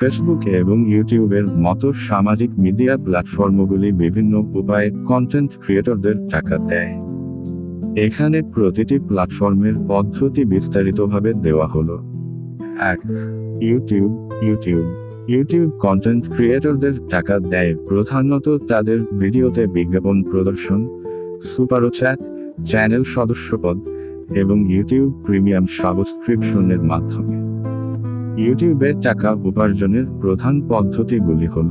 Facebook এবং ইউটিউবের মতো সামাজিক মিডিয়া প্ল্যাটফর্মগুলি বিভিন্ন উপায়ে কন্টেন্ট ক্রিয়েটরদের টাকা দেয়। এখানে প্রতিটি প্ল্যাটফর্মের পদ্ধতি বিস্তারিতভাবে দেওয়া হলো। এক ইউটিউব ইউটিউব ইউটিউব কন্টেন্ট ক্রিয়েটরদের টাকা দেয় প্রধানত তাদের ভিডিওতে বিজ্ঞাপন প্রদর্শন সুপারো চ্যাট চ্যানেল সদস্যপদ এবং ইউটিউব প্রিমিয়াম সাবস্ক্রিপশনের মাধ্যমে। ইউটিউবে টাকা উপার্জনের প্রধান পদ্ধতিগুলি হল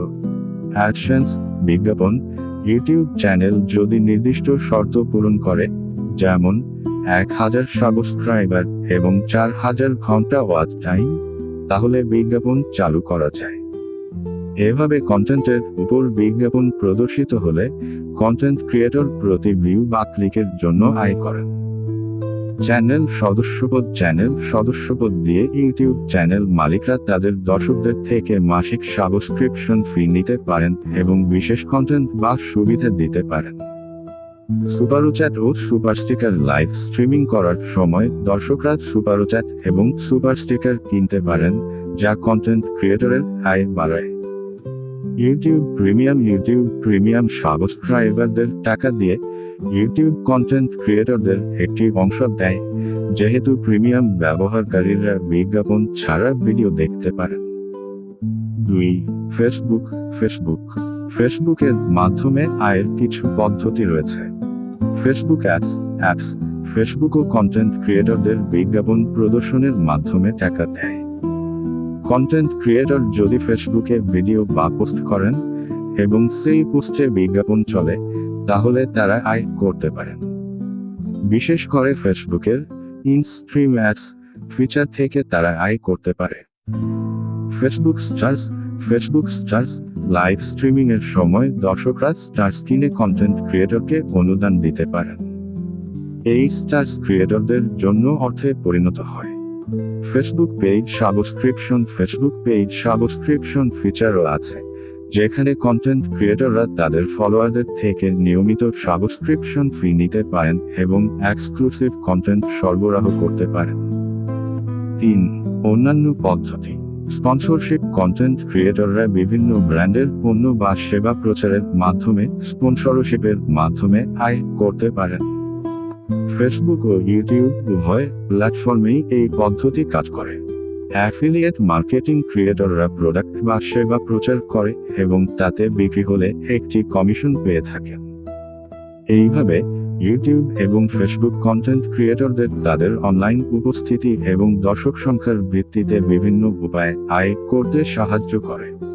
অ্যাডসেন্স বিজ্ঞাপন, ইউটিউব চ্যানেল যদি নির্দিষ্ট শর্ত পূরণ করে, যেমন এক হাজার সাবস্ক্রাইবার এবং চার হাজার ঘণ্টা ওয়াচ টাইম, তাহলে বিজ্ঞাপন চালু করা যায়। এভাবে কন্টেন্টের উপর বিজ্ঞাপন প্রদর্শিত হলে কন্টেন্ট ক্রিয়েটর প্রতি ভিউ বা ক্লিকের জন্য আয় করেন। চ্যানেল সদস্যপদ চ্যানেল সদস্যপদ দিয়ে ইউটিউব চ্যানেল মালিকরা তাদের দর্শকদের থেকে মাসিক সাবস্ক্রিপশন ফি নিতে পারেন এবং বিশেষ কন্টেন্ট বা সুবিধা দিতে পারেন। সুপারোচ্যাট ও সুপার স্টিকার লাইভ স্ট্রিমিং করার সময় দর্শকরা সুপারোচ্যাট এবং সুপার স্টিকার কিনতে পারেন, যা কন্টেন্ট ক্রিয়েটরের আয় বাড়ায়। ইউটিউব প্রিমিয়াম ইউটিউব প্রিমিয়াম সাবস্ক্রাইবারদের টাকা দিয়ে ইউটিউব কন্টেন্ট ক্রিয়েটরদের একটি অংশ দেয়, যেহেতু প্রিমিয়াম ব্যবহারকারীরা বিজ্ঞাপন ছাড়া ভিডিও দেখতে পারেন। দুই ফেসবুক ফেসবুক ফেসবুকের মাধ্যমে আয়ের কিছু পদ্ধতি রয়েছে। ফেসবুক অ্যাপস অ্যাপস ফেসবুকও কন্টেন্ট ক্রিয়েটরদের বিজ্ঞাপন প্রদর্শনের মাধ্যমে টাকা দেয়। কন্টেন্ট ক্রিয়েটর যদি ফেসবুকে ভিডিও বা পোস্ট করেন, এবং সেই পোস্টে বিজ্ঞাপন চলে তাহলে তারা আয় করতে পারেন। বিশেষ করে ফেসবুকের ইনস্ট্রিম অ্যাডস ফিচার থেকে তারা আয় করতে পারে। Facebook stars Facebook stars, live streaming এর সময় দর্শকরা স্টার্স কিনে কন্টেন্ট ক্রিয়েটরকে অনুদান দিতে পারেন। এই স্টার্স ক্রিয়েটরদের জন্য অর্থে পরিণত হয়। Facebook page subscription, Facebook page subscription ফিচারও আছে। যেখানে কন্টেন্ট ক্রিয়েটররা তাদের ফলোয়ারদের থেকে নিয়মিত সাবস্ক্রিপশন ফি নিতে পারেন এবং এক্সক্লুসিভ কন্টেন্ট সরবরাহ করতে পারেন। তিন, অন্যান্য পদ্ধতি। স্পন্সরশিপ কন্টেন্ট ক্রিয়েটররা বিভিন্ন ব্র্যান্ডের পণ্য বা সেবা প্রচারের মাধ্যমে স্পন্সরশিপের মাধ্যমে আয় করতে পারেন। ফেসবুক ও ইউটিউব উভয় প্ল্যাটফর্মেই এই পদ্ধতি কাজ করে। অ্যাফিলিয়েট মার্কেটিং ক্রিয়েটররা প্রোডাক্ট বা সেবা প্রচার করে এবং তাতে বিক্রি হলে একটি কমিশন পেয়ে থাকেন। এইভাবে ইউটিউব এবং ফেসবুক কন্টেন্ট ক্রিয়েটরদের তাদের অনলাইন উপস্থিতি এবং দর্শক সংখ্যার ভিত্তিতে বিভিন্ন উপায়ে আয় করতে সাহায্য করে।